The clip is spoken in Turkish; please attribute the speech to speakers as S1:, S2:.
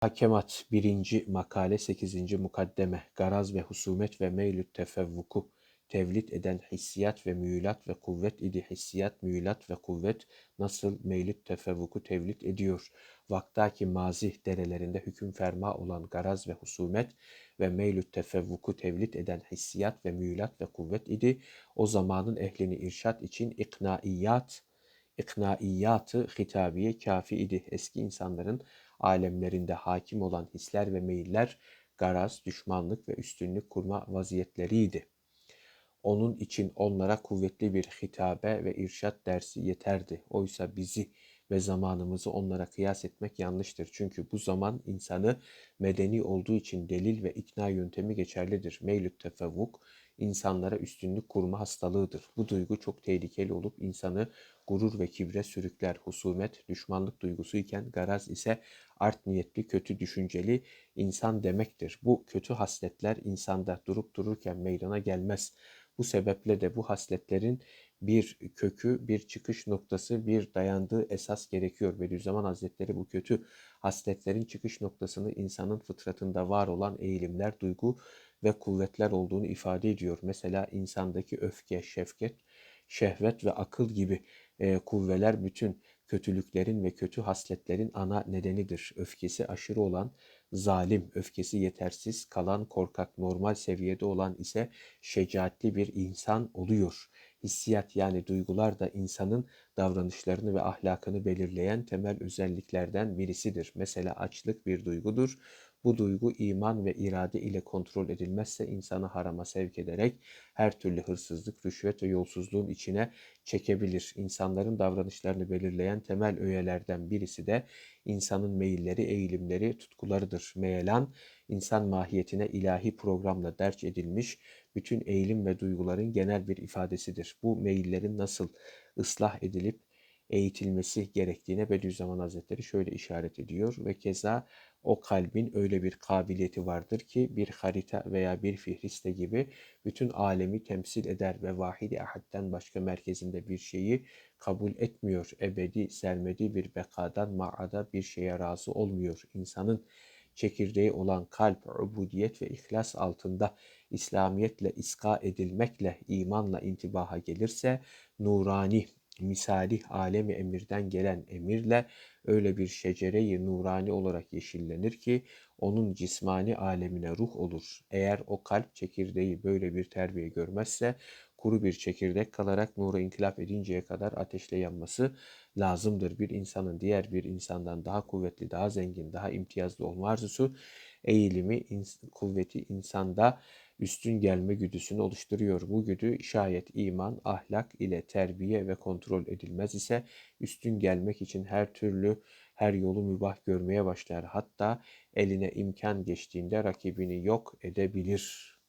S1: Hakemat 1. Makale 8. Mukaddeme Garaz ve husumet ve meylü tefevvuku tevlit eden hissiyat ve müyülat ve kuvvet idi. Hissiyat, müyülat ve kuvvet nasıl meylü tefevvuku tevlit ediyor? Vaktaki mazi derelerinde hüküm ferma olan garaz ve husumet ve meylü tefevvuku tevlit eden hissiyat ve müyülat ve kuvvet idi. O zamanın ehlini irşat için iknaiyat, iknaiyatı hitabiye kafi idi. Eski insanların alemlerinde hakim olan hisler ve meyiller garaz, düşmanlık ve üstünlük kurma vaziyetleriydi. Onun için onlara kuvvetli bir hitabe ve irşat dersi yeterdi. Oysa bizi ve zamanımızı onlara kıyas etmek yanlıştır. Çünkü bu zaman insanı medeni olduğu için delil ve ikna yöntemi geçerlidir. Meylüt tefevvuk insanlara üstünlük kurma hastalığıdır. Bu duygu çok tehlikeli olup insanı gurur ve kibre sürükler. Husumet, düşmanlık duygusu iken garaz ise art niyetli, kötü düşünceli insan demektir. Bu kötü hasletler insanda durup dururken meydana gelmez. Bu sebeple de bu hasletlerin bir kökü, bir çıkış noktası, bir dayandığı esas gerekiyor. Bediüzzaman Hazretleri bu kötü hasletlerin çıkış noktasını insanın fıtratında var olan eğilimler, duygu ve kuvvetler olduğunu ifade ediyor. Mesela insandaki öfke, şefket, şehvet ve akıl gibi e, kuvveler bütün kötülüklerin ve kötü hasletlerin ana nedenidir. Öfkesi aşırı olan zalim, öfkesi yetersiz kalan korkak, normal seviyede olan ise şecaatli bir insan oluyor. Hissiyat yani duygular da insanın davranışlarını ve ahlakını belirleyen temel özelliklerden birisidir. Mesela açlık bir duygudur. Bu duygu iman ve irade ile kontrol edilmezse insanı harama sevk ederek her türlü hırsızlık, rüşvet ve yolsuzluğun içine çekebilir. İnsanların davranışlarını belirleyen temel öğelerden birisi de insanın meyilleri, eğilimleri, tutkularıdır. Meyelan, insan mahiyetine ilahi programla derç edilmiş bütün eğilim ve duyguların genel bir ifadesidir. Bu meyillerin nasıl ıslah edilip eğitilmesi gerektiğine Bediüzzaman Hazretleri şöyle işaret ediyor ve keza o kalbin öyle bir kabiliyeti vardır ki bir harita veya bir fihriste gibi bütün alemi temsil eder ve vahidi ahadden başka merkezinde bir şeyi kabul etmiyor. Ebedi, sermedi bir bekadan ma'ada bir şeye razı olmuyor. İnsanın çekirdeği olan kalp, ubudiyet ve ihlas altında İslamiyetle iska edilmekle, imanla intibaha gelirse, nurani, misali alemi emirden gelen emirle öyle bir şecereyi nurani olarak yeşillenir ki onun cismani alemine ruh olur. Eğer o kalp çekirdeği böyle bir terbiye görmezse kuru bir çekirdek kalarak nura inkılap edinceye kadar ateşle yanması lazımdır. Bir insanın diğer bir insandan daha kuvvetli, daha zengin, daha imtiyazlı olma arzusu eğilimi, kuvveti insanda üstün gelme güdüsünü oluşturuyor. Bu güdü şayet iman, ahlak ile terbiye ve kontrol edilmez ise üstün gelmek için her türlü her yolu mübah görmeye başlar. Hatta eline imkan geçtiğinde rakibini yok edebilir.